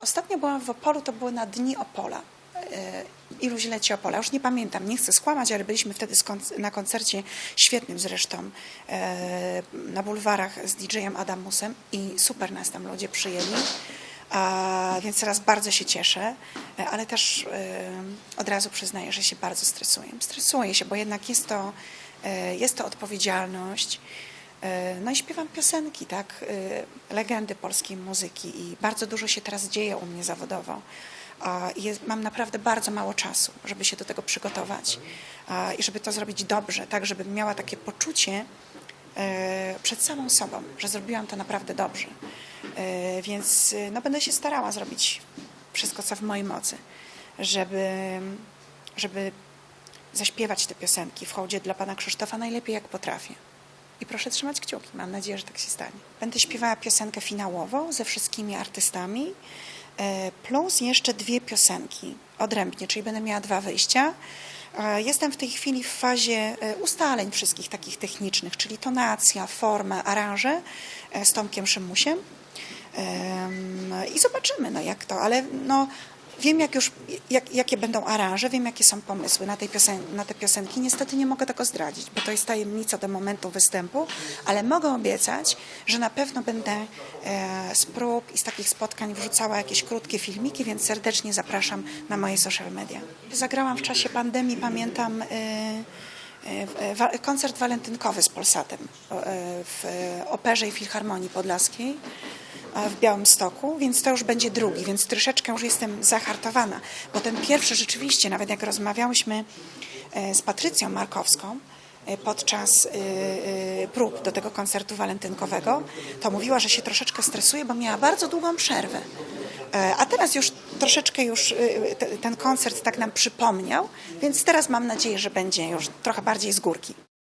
Ostatnio byłam w Opolu, to było na Dni Opola. E, Iluś leci Opola. Już nie pamiętam, nie chcę skłamać, ale byliśmy wtedy na koncercie świetnym zresztą e, na bulwarach z DJ-em Adamusem i super nas tam ludzie przyjęli. A, więc teraz bardzo się cieszę, e, ale też e, od razu przyznaję, że się bardzo stresuję. Stresuję się, bo jednak jest to, e, jest to odpowiedzialność. E, No i śpiewam piosenki, tak, e, legendy polskiej muzyki i bardzo dużo się teraz dzieje u mnie zawodowo. Jest, mam naprawdę bardzo mało czasu, żeby się do tego przygotować i żeby to zrobić dobrze, tak, żebym miała takie poczucie e, przed samą sobą, że zrobiłam to naprawdę dobrze. Więc no, będę się starała zrobić wszystko, co w mojej mocy, żeby, żeby zaśpiewać te piosenki w hołdzie dla pana Krzysztofa najlepiej jak potrafię. I proszę trzymać kciuki. Mam nadzieję, że tak się stanie. Będę śpiewała piosenkę finałową ze wszystkimi artystami, e, plus jeszcze dwie piosenki odrębnie, czyli będę miała dwa wyjścia. E, Jestem w tej chwili w fazie e, ustaleń wszystkich takich technicznych, czyli tonacja, forma, aranże z Tomkiem Szymusiem. Em, I zobaczymy, no jak to, ale no, wiem jak już, jak, jakie będą aranże, wiem jakie są pomysły na, tej piosen- na te piosenki. Niestety nie mogę tego zdradzić, bo to jest tajemnica do momentu występu, ale mogę obiecać, że na pewno będę e, z prób i z takich spotkań wrzucała jakieś krótkie filmiki, więc serdecznie zapraszam na moje social media. Zagrałam w czasie pandemii, pamiętam... E, e, wa- koncert walentynkowy z Polsatem e, w Operze i Filharmonii Podlaskiej e, w Białymstoku, więc to już będzie drugi, więc troszeczkę już jestem zahartowana, bo ten pierwszy rzeczywiście, nawet jak rozmawiałyśmy e, z Patrycją Markowską e, podczas e, e, prób do tego koncertu walentynkowego, to mówiła, że się troszeczkę stresuje, bo miała bardzo długą przerwę. E, A teraz już troszeczkę już e, te- ten koncert tak nam przypomniał, więc teraz mam nadzieję, że będzie już trochę bardziej z górki.